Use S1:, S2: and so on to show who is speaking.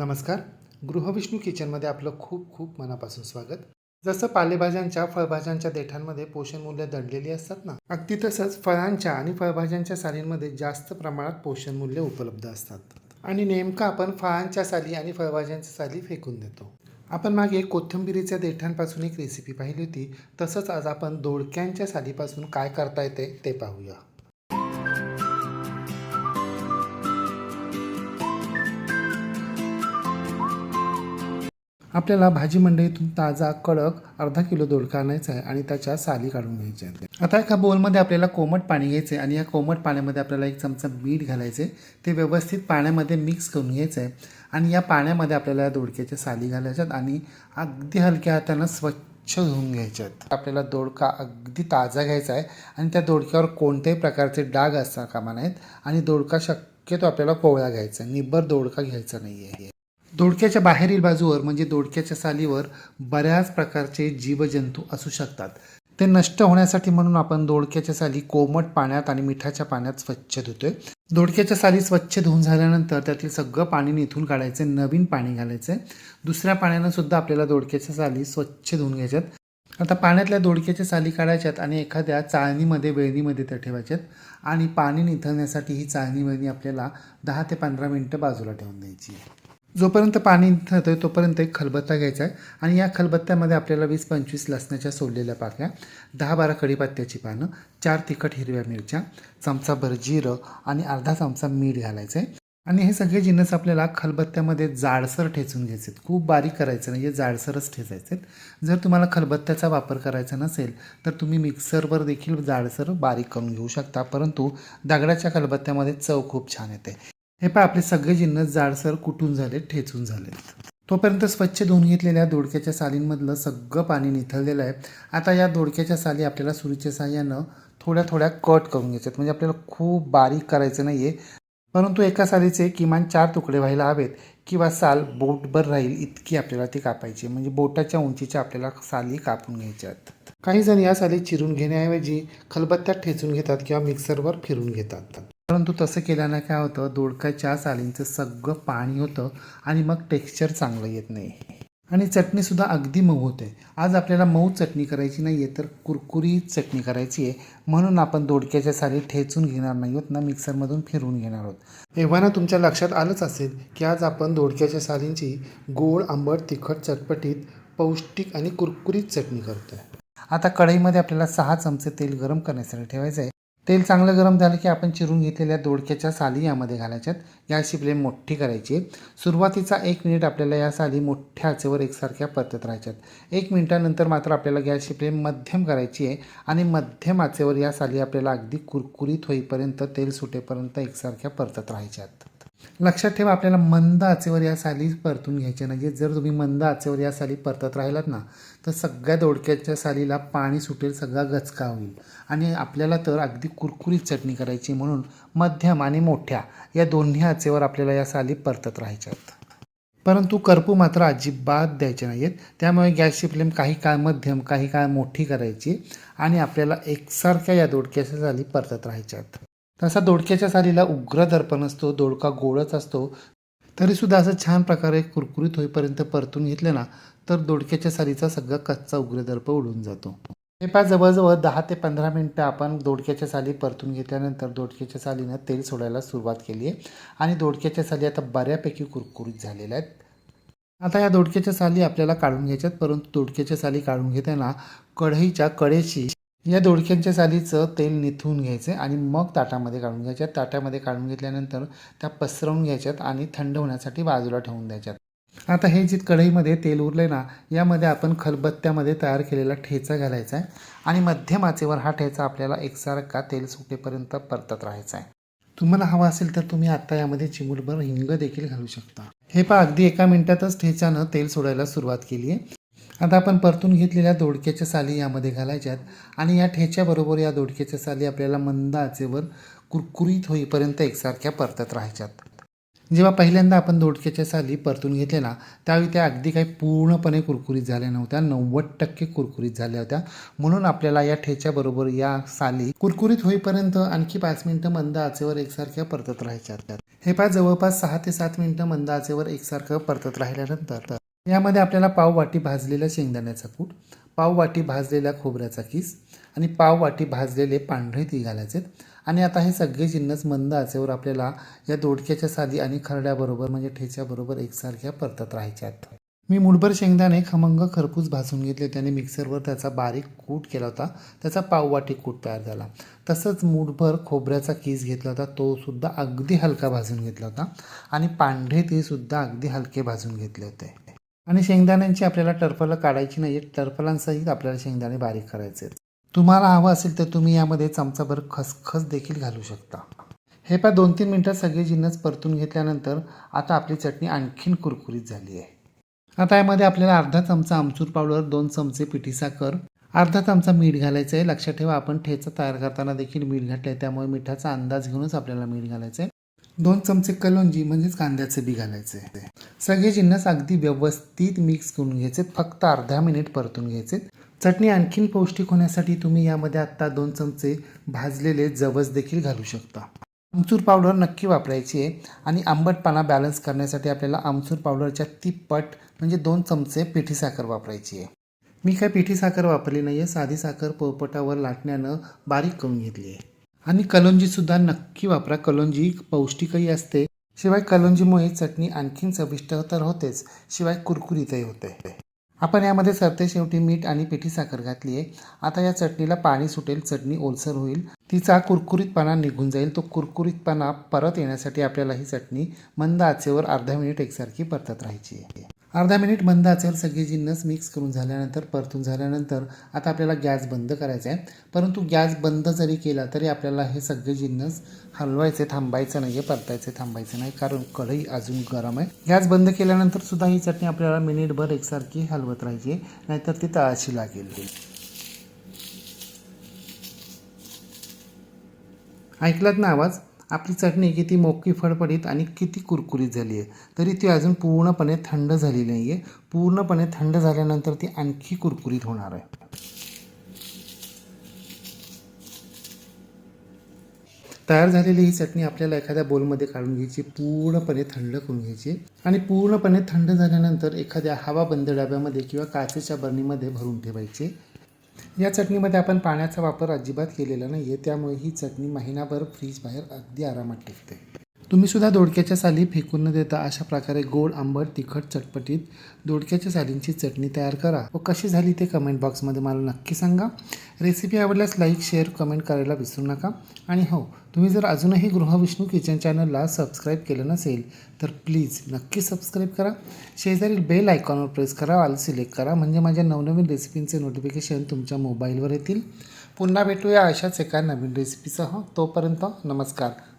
S1: नमस्कार. गृहविष्णू किचनमध्ये आपलं खूप खूप मनापासून स्वागत. जसं पालेभाज्यांच्या फळभाज्यांच्या देठांमध्ये पोषण मूल्य दडलेली असतात ना अगदी तसंच फळांच्या आणि फळभाज्यांच्या सालींमध्ये जास्त प्रमाणात पोषण मूल्य उपलब्ध असतात. आणि नेमकं आपण फळांच्या साली आणि फळभाज्यांच्या साली फेकून देतो. आपण मागे कोथिंबिरीच्या देठांपासून एक रेसिपी पाहिली होती. तसंच आज आपण दोडक्यांच्या सालीपासून काय करता येते ते पाहूया. आपल्याला भाजी मंडईतून ताजा कडक अर्धा किलो दोडका आणायचा आहे आणि त्याच्या साली काढून घ्यायच्या आहेत आता एका बोलमध्ये आपल्याला कोमट पाणी घ्यायचं आहे आणि या कोमट पाण्यामध्ये आपल्याला एक चमचा मीठ घालायचे ते व्यवस्थित पाण्यामध्ये मिक्स करून घ्यायचं आहे आणि या पाण्यामध्ये आपल्याला या दोडक्याच्या साली घालायच्यात आणि अगदी हलक्या हातानं स्वच्छ धुवून घ्यायच्यात आपल्याला दोडका अगदी ताजा घ्यायचा आहे आणि त्या दोडक्यावर कोणत्याही प्रकारचे डाग असता कामा नाहीत आणि दोडका शक्यतो आपल्याला कोवळा घ्यायचा आहे. निब्बर दोडका घ्यायचा नाही आहे दोडक्याच्या बाहेरील बाजूवर म्हणजे दोडक्याच्या सालीवर बऱ्याच प्रकारचे जीवजंतू असू शकतात. ते नष्ट होण्यासाठी म्हणून आपण दोडक्याच्या साली कोमट पाण्यात आणि मिठाच्या पाण्यात स्वच्छ धुतोय. दोडक्याच्या साली स्वच्छ धुवून झाल्यानंतर त्यातील सगळं पाणी निथून काढायचं नवीन पाणी घालायचं. दुसऱ्या पाण्यानं सुद्धा आपल्याला दोडक्याच्या साली स्वच्छ धुवून घ्यायच्यात. आता पाण्यातल्या दोडक्याच्या साली काढायच्यात आणि एखाद्या चाळणीमध्ये वेळणीमध्ये त्या ठेवायच्यात. आणि पाणी निथळण्यासाठी ही चाळणी वेळणी आपल्याला दहा ते पंधरा मिनटं बाजूला ठेवून द्यायची आहे. जोपर्यंत पाणी निथळतं आहे तोपर्यंत एक खलबत्ता घ्यायचा आहे. आणि या खलबत्त्यामध्ये आपल्याला वीस पंचवीस लसणाच्या सोडलेल्या पाकळ्या दहा बारा कढीपत्त्याची पानं चार तिखट हिरव्या मिरच्या चमचाभर जिरं आणि अर्धा चमचा मीठ घालायचं आहे. आणि हे सगळे जिन्नस आपल्याला खलबत्त्यामध्ये जाडसर ठेचून घ्यायचे आहेत खूप बारीक करायचं नाही हे जाडसरच ठेचायचे आहेत जर तुम्हाला खलबत्त्याचा वापर करायचा नसेल तर तुम्ही मिक्सरवर देखील जाडसर बारीक करून घेऊ शकता. परंतु दगडाच्या खलबत्त्यामध्ये चव खूप छान येते. हे पहा आपले सगळे जिन्नस जाडसर कुटून झाले? ठेचून झाले. तोपर्यंत स्वच्छ धुवून घेतलेल्या दोडक्याच्या सालींमधलं सगळं पाणी निथळलेलं आहे. आता या दोडक्याच्या साली आपल्याला सुरीच्या साह्यानं थोड्या थोड्या कट करून घ्यायच्यात म्हणजे आपल्याला खूप बारीक करायचं नाही आहे परंतु एका सालीचे किमान चार तुकडे व्हायला हवेत किंवा साल बोटभर राहील इतकी आपल्याला ती कापायची म्हणजे बोटाच्या उंचीच्या आपल्याला साली कापून घ्यायच्यात काही जण या साली चिरून घेण्याऐवजी खलबत्त्यात ठेचून घेतात किंवा मिक्सरवर फिरून घेतात. परंतु तसं केल्यानं काय होतं दोडक्याच्या सालींचं सगळं पाणी होतं आणि मग टेक्स्चर चांगलं येत नाही. आणि चटणीसुद्धा अगदी मऊ होते. आज आपल्याला मऊ चटणी करायची नाही आहे तर कुरकुरीत चटणी करायची आहे. म्हणून आपण दोडक्याच्या साली ठेचून घेणार नाही आहोत ना मिक्सरमधून फिरवून घेणार आहोत. एव्हा ना तुमच्या लक्षात आलंच असेल की आज आपण दोडक्याच्या सालींची गोड आंबट तिखट चटपटीत पौष्टिक आणि कुरकुरीत चटणी करतो आहे आता कढईमध्ये आपल्याला सहा चमचे तेल गरम करण्यासाठी ठेवायचं आहे तेल चांगलं गरम झालं की आपण चिरून घेतलेल्या दोडक्याच्या साली यामध्ये घालायच्यात. गॅसची फ्लेम मोठी करायची. आहे सुरुवातीचा एक मिनिट आपल्याला या साली मोठ्या आचेवर एकसारख्या परतत राहायच्यात. एक मिनिटानंतर मात्र आपल्याला गॅसची फ्लेम मध्यम करायची आहे आणि मध्यम आचेवर या साली आपल्याला अगदी कुरकुरीत होईपर्यंत तेल सुटेपर्यंत एकसारख्या परतत राहायच्यात. लक्षात ठेवा आपल्याला मंद आचेवर या साली परतून घ्यायच्या म्हणजे जर तुम्ही मंद आचेवर या साली परतत राहिलात ना तर सगळ्या दोडक्याच्या सालीला पाणी सुटेल सगळा गचका होईल. आणि आपल्याला तर अगदी कुरकुरीत चटणी करायची म्हणून मध्यम आणि मोठ्या या दोन्ही आचेवर आपल्याला या साली परतत राहायच्यात. परंतु करपू मात्र अजिबात द्यायचे नाही आहेत त्यामुळे गॅसची फ्लेम काही काळ मध्यम काही काळ मोठी करायची आणि आपल्याला एकसारख्या या दोडक्याच्या साली परतत राहायच्यात. तसा दोडक्याच्या सालीला उग्र दर्पण असतो दोडका गोडच असतो. तरीसुद्धा असं छान प्रकारे कुरकुरीत होईपर्यंत परतून घेतलं ना तर दोडक्याच्या सालीचा सगळा कच्चा उग्र दर्प उडून जातो. हे पाय जवळजवळ दहा ते पंधरा मिनटं आपण दोडक्याच्या साली परतून घेतल्यानंतर दोडक्याच्या सालीनं तेल सोडायला सुरुवात केली आहे. आणि दोडक्याच्या साली आता बऱ्यापैकी कुरकुरीत झालेल्या आहेत. आता या दोडक्याच्या साली आपल्याला काढून घ्यायच्यात परंतु दोडक्याच्या साली काढून घेताना कढईच्या कडेशी या दोडक्यांच्या सालीचं तेल निथून घ्यायचं आणि मग ताटामध्ये काढून घ्यायच्यात ताटामध्ये काढून घेतल्यानंतर त्या पसरवून घ्यायच्यात आणि थंड होण्यासाठी बाजूला ठेवून द्यायच्यात. आता हे जे कढईमध्ये तेल उरले ना यामध्ये आपण खलबत्त्यामध्ये तयार केलेला ठेचा घालायचा आहे आणि मध्यम आचेवर हा ठेचा आपल्याला एकसारखा तेल सुटेपर्यंत परतत राहायचा आहे. तुम्हाला हवा असेल तर तुम्ही आता यामध्ये चिमूटभर हिंग देखील घालू शकता. हे पहा अगदी एका मिनिटातच ठेच्यानं तेल सोडायला सुरुवात केली आहे आता आपण परतून घेतलेल्या दोडक्याच्या साली यामध्ये घालायच्यात आणि या ठेच्याबरोबर या दोडक्याच्या साली आपल्याला मंद आचेवर कुरकुरीत होईपर्यंत एकसारख्या परतत राहायच्यात. जेव्हा पहिल्यांदा आपण दोडक्याच्या साली परतून घेतलेला त्यावेळी त्या अगदी काही पूर्णपणे कुरकुरीत झाल्या नव्हत्या नव्वद टक्के कुरकुरीत झाल्या होत्या. म्हणून आपल्याला या ठेच्याबरोबर या साली कुरकुरीत होईपर्यंत आणखी पाच मिनटं मंद आचेवर एकसारख्या परतत राहायच्या हे पाय जवळपास सहा ते सात मिनटं मंद आचेवर एकसारखं परतत राहिल्यानंतर. यामध्ये आपल्याला पाव वाटी भाजलेला शेंगदाण्याचा कूट पाव वाटी भाजलेला खोबऱ्याचा किस आणि पाव वाटी भाजलेले पांढरे ती घालायचे आणि आता हे सगळे जिन्नस मंद आचेवर आपल्याला या दोडक्याच्या साधी आणि खरड्याबरोबर म्हणजे ठेच्याबरोबर एकसारख्या परतत राहायच्यात मी मुठभर शेंगदाणे खमंग खरपूस भाजून घेतले. त्याने मिक्सरवर त्याचा बारीक कूट केला होता. त्याचा पाववाटी कूट तयार झाला. तसंच मुठभर खोबऱ्याचा किस घेतला होता. तो सुद्धा अगदी हलका भाजून घेतला होता. आणि पांढरे ते सुद्धा अगदी हलके भाजून घेतले होते. आणि शेंगदाण्यांची आपल्याला टरफलं काढायची नाही टरफलांसहित आपल्याला शेंगदाणे बारीक करायचे आहेत. तुम्हाला हवं असेल तर तुम्ही यामध्ये चमचाभर खसखस देखील घालू शकता. हे पा दोन तीन मिनटात सगळे जिन्नस परतून घेतल्यानंतर आता आपली चटणी आणखीन कुरकुरीत झाली आहे. आता यामध्ये आपल्याला अर्धा चमचा आमचूर पावडर दोन चमचे पिठी साखर अर्धा चमचा मीठ घालायचं आहे. लक्षात ठेवा आपण ठेचा तयार करताना देखील मीठ घातलं आहे त्यामुळे मिठाचा अंदाज घेऊनच आपल्याला मीठ घालायचं आहे दोन चमचे कलोंजी म्हणजेच कांद्याचे बी घालायचे सगळे जिन्नस अगदी व्यवस्थित मिक्स करून घ्यायचे फक्त अर्धा मिनिट परतून घ्यायचे. चटणी आणखीन पौष्टिक होण्यासाठी तुम्ही यामध्ये आत्ता दोन चमचे भाजलेले जवस देखील घालू शकता. आमचूर पावडर नक्की वापरायची आहे आणि आंबटपणा बॅलन्स करण्यासाठी आपल्याला आमचूर पावडरच्या तिप्पट म्हणजे दोन चमचे पिठी साखर वापरायची आहे. मी काय पिठी साखर वापरली नाही आहे साधी साखर पोपटावर लाटण्यानं बारीक करून घेतली आहे. आणि कलोंजीसुद्धा नक्की वापरा कलोंजी पौष्टिकही असते. शिवाय कलोंजीमुळे चटणी आणखीन चविष्ट तर होतेच शिवाय कुरकुरीतही होते. आपण यामध्ये सरते शेवटी मीठ आणि पिठी साखर घातली आहे. आता या चटणीला पाणी सुटेल चटणी ओलसर होईल. तिचा कुरकुरीतपणा निघून जाईल. तो कुरकुरीतपणा परत येण्यासाठी आपल्याला ही चटणी मंद आचेवर अर्धा मिनिट एकसारखी परतत राहायची आहे. अर्धा मिनिट बंद असेल सगळे जिन्नस मिक्स करून झाल्यानंतर परतून झाल्यानंतर आता आपल्याला गॅस बंद करायचा आहे. परंतु गॅस बंद जरी केला तरी आपल्याला हे सगळे जिन्नस हलवायचे थांबायचं नाही आहे परतायचे थांबायचं नाही. कारण कढई अजून गरम आहे. गॅस बंद केल्यानंतर सुद्धा ही चटणी आपल्याला मिनिटभर एकसारखी हलवत राहायची. नाहीतर ती तळाशी लागेल. ऐकलात ना आवाज? आपली चटणी किती मोकी फडफडीत आणि किती कुरकुरीत झाली आहे. तरी ती अजून पूर्णपणे थंड झाली नाही आहे पूर्णपणे थंड झाल्यानंतर ती आणखी कुरकुरीत होणार आहे. तयार झालेली ही चटणी आपल्याला एखाद्या बोलमध्ये काढून घ्यायची पूर्णपणे थंड करून घ्यायची आणि पूर्णपणे थंड झाल्यानंतर एखाद्या हवाबंद डब्यामध्ये किंवा काचेच्या बरणीमध्ये भरून ठेवायची. या चटणीमध्ये आपण पाण्याचा वापर अजिबात केलेला नाही आहे त्यामुळे ही चटणी महिनाभर फ्रीज बाहेर अगदी आरामात टिकते. तुम्हीसुद्धा दोडक्याच्या साली फेकून न देता अशा प्रकारे गोड आंबट तिखट चटपटीत दोडक्याच्या सालींची चटणी तयार करा. व कशी झाली ते कमेंट बॉक्समध्ये मला नक्की सांगा. रेसिपी आवडल्यास लाईक शेअर कमेंट करायला विसरू नका. आणि हो तुम्ही जर अजूनही गृहविष्णू किचन चॅनलला सबस्क्राईब केलं नसेल तर प्लीज नक्की सबस्क्राईब करा. शेजारील बेल आयकॉनवर प्रेस करा ऑल सिलेक्ट करा. म्हणजे माझ्या नवनवीन रेसिपींचे नोटिफिकेशन तुमच्या मोबाईलवर येतील. पुन्हा भेटूया अशाच एका नवीन रेसिपीसह तोपर्यंत नमस्कार.